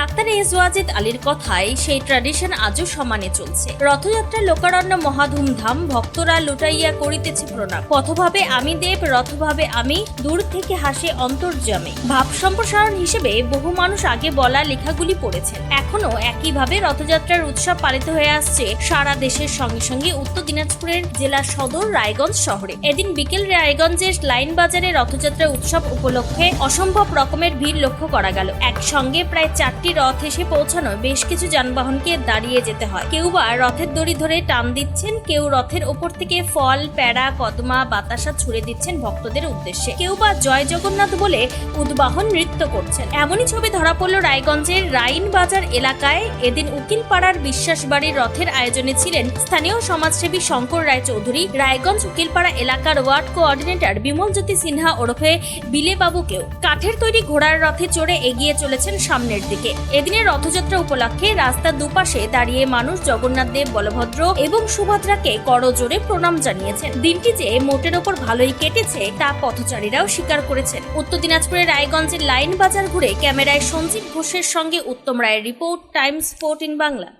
Doctor S Wazed আলীর কথায় সেই ট্র্যাডিশন আজও সমানে চলছে। রথযাত্রা লোকারণ্য মহাধুমধাম, ভক্তরা লুটাইয়া করিতেছে প্রণাম। পথভাবে আমি দেব, রথভাবে আমি, দূর থেকে হাসে অন্তর্জামে ভাব সম্প্রসারণ হিসেবে বহু মানুষ আগে বলা লেখাগুলি পড়েছেন। এখনও একইভাবে রথযাত্রার উৎসব পালিত হয়ে আসছে সারা দেশের সঙ্গে সঙ্গে উত্তর দিনাজপুরের জেলা সদর রায়গঞ্জ শহরে। এদিন বিকেল রায়গঞ্জের লাইন বাজারে রথযাত্রা উৎসব উপলক্ষে অসম্ভব রকমের ভিড় লক্ষ্য করা গেল। একসঙ্গে প্রায় চারটি রথ এসে পৌঁছানো বেশ কিছু যানবাহনকে দাঁড়িয়ে যেতে হয়। কেউ বা রথের দড়ি ধরে টান দিচ্ছেন, কেউ রথের ওপর থেকে ফল প্যাড়া কদমা, বাতাসা ছুড়ে দিচ্ছেন ভক্তদের উদ্দেশ্যে। কেউ বা জয় জগন্নাথ বলে উদ্বাহন নৃত্য করছেন। এমনই ছবি ধরা পড়ল রায়গঞ্জের রাইন বাজার এলাকায়। এদিন উকিলপাড়ার বিশ্বাস বাড়ির রথের আয়োজনে ছিলেন স্থানীয় সমাজসেবী শঙ্কর রায় চৌধুরী। রায়গঞ্জ উকিলপাড়া এলাকার ওয়ার্ড কোঅর্ডিনেটর বিমল জ্যোতি সিনহা ওরফে বিলে বাবুকেও কাঠের তৈরি ঘোড়ার রথে চড়ে এগিয়ে চলেছেন সামনের দিকে। এদিনের রথযাত্রা উপলক্ষে রাস্তার দুপাশে দাঁড়িয়ে মানুষ জগন্নাথ দেব, বলভদ্র এবং সুভদ্রাকে করজোরে প্রণাম জানিয়েছেন। দিনটি যে মোটের ওপর ভালোই কেটেছে, তা পথচারীরাও স্বীকার করেছেন। উত্তর দিনাজপুরের রায়গঞ্জের লাইন বাজার ঘুরে ক্যামেরায় সঞ্জীব ঘোষের সঙ্গে উত্তম রায়ের রিপোর্ট, টাইমস ফোর্টিন বাংলা।